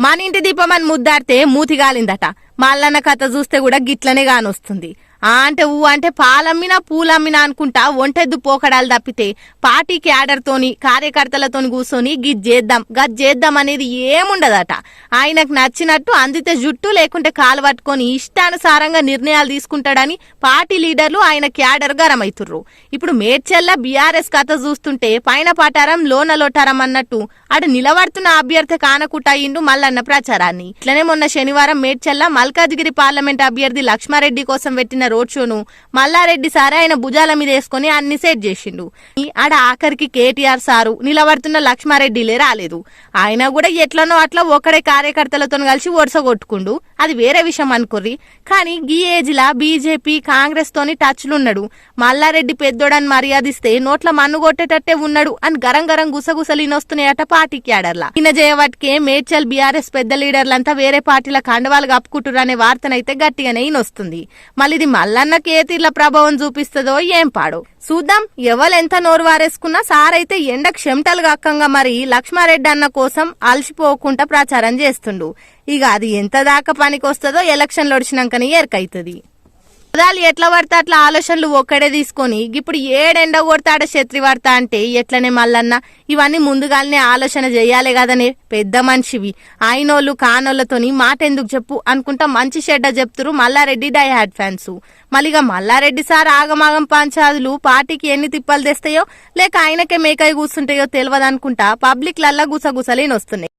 మన ఇంటి దీపం అని ముద్దాడితే మూతి గాలిందట మల్లన్న కథ చూస్తే కూడా గిట్లనే కానొస్తుంది ఆ అంటే ఊ అంటే పాలమ్మినా పూలమ్మినా అనుకుంటా ఒంటెద్దు పోకడాలు తప్పితే పార్టీ క్యాడర్తోని కార్యకర్తలతోని కూర్చొని గిద్ చేద్దాం గద్ చేద్దాం అనేది ఏముండదట. ఆయనకు నచ్చినట్టు అందితే జుట్టు లేకుంటే కాలు పట్టుకొని ఇష్టానుసారంగా నిర్ణయాలు తీసుకుంటాడని పార్టీ లీడర్లు ఆయన క్యాడర్ గరమైతుర్రు. ఇప్పుడు మేడ్చల్ల బీఆర్ఎస్ కథ చూస్తుంటే పైన పటారం లోన లోటారం అన్నట్టు అటు నిలబడుతున్న అభ్యర్థి కానకుటాయిండు మల్లన్న ప్రచారాన్ని. ఇట్లనే మొన్న శనివారం మేడ్చల్ల మల్కాజ్గిరి పార్లమెంట్ అభ్యర్థి లక్ష్మారెడ్డి కోసం పెట్టిన రోడ్ షోను మల్లారెడ్డి సారే ఆయన భుజాల మీద వేసుకుని అన్ని సెట్ చేసిండు. ఆడ ఆఖరికి కేటీఆర్ సారు నిలబడుతున్న లక్ష్మారెడ్డిలే రాలేదు. ఆయన కూడా ఎట్లనో అట్లా ఒకడే కార్యకర్తలతో కలిసి వరుస కొట్టుకుండు. అది వేరే విషయం అనుకోర్రి. కానీ గీ ఏజ్లా బీజేపీ కాంగ్రెస్ తోని టచ్లున్నాడు. మల్లారెడ్డి పెద్దోడని మర్యాదిస్తే నోట్ల మన్ను కొట్టేటట్టే ఉన్నాడు అని గరం గరం గుసగుసలీనొస్తున్నాయట పార్టీ క్యాడర్లా. ఈయన జయవట్కే మేడ్చల్ బీఆర్ఎస్ పెద్ద లీడర్లంతా వేరే పార్టీల కండవాలు కప్పుకుంటున్నారు అనే వార్తనైతే గట్టిగానే ఈయనొస్తుంది. మళ్ళీ ఇది మల్లన్నకి ఏ తీర్ల ప్రభావం చూపిస్తుందో ఏం పాడు. చూద్దాం ఎవరెంత నోరు వారేసుకున్నా సారైతే ఎండ క్షమిటలు కాకంగా మరి లక్ష్మారెడ్డి అన్న కోసం అలసిపోకుండా ప్రచారం చేస్తుండు. ఇక అది ఎంత దాకా పనికొస్తుందో ఎలక్షన్లు వచ్చినాకనే ఎరకైతుంది పదాలు ఎట్లా పడితే అట్లా ఆలోచనలు ఒక్కడే తీసుకొని ఇప్పుడు ఏడెండ కొడతాడ శత్రి పడతా అంటే ఎట్లనే మల్లన్న ఇవన్నీ ముందుగానే ఆలోచన చేయాలి కదనే పెద్ద మనిషివి. ఆయనోళ్ళు కానోళ్ళతోని మాట ఎందుకు చెప్పు అనుకుంటా మంచి షెడ్డ చెప్తురు మల్లారెడ్డి డై హ్యాడ్ ఫ్యాన్స్. మళ్ళీగా మల్లారెడ్డి సార్ ఆగమాగం పంచాదులు పార్టీకి ఎన్ని తిప్పలు తెస్తాయో లేక ఆయనకే మేకై కూర్చుంటాయో తెలియదు అనుకుంటా పబ్లిక్ లల్లా గుసగుసలేని వస్తున్నాయి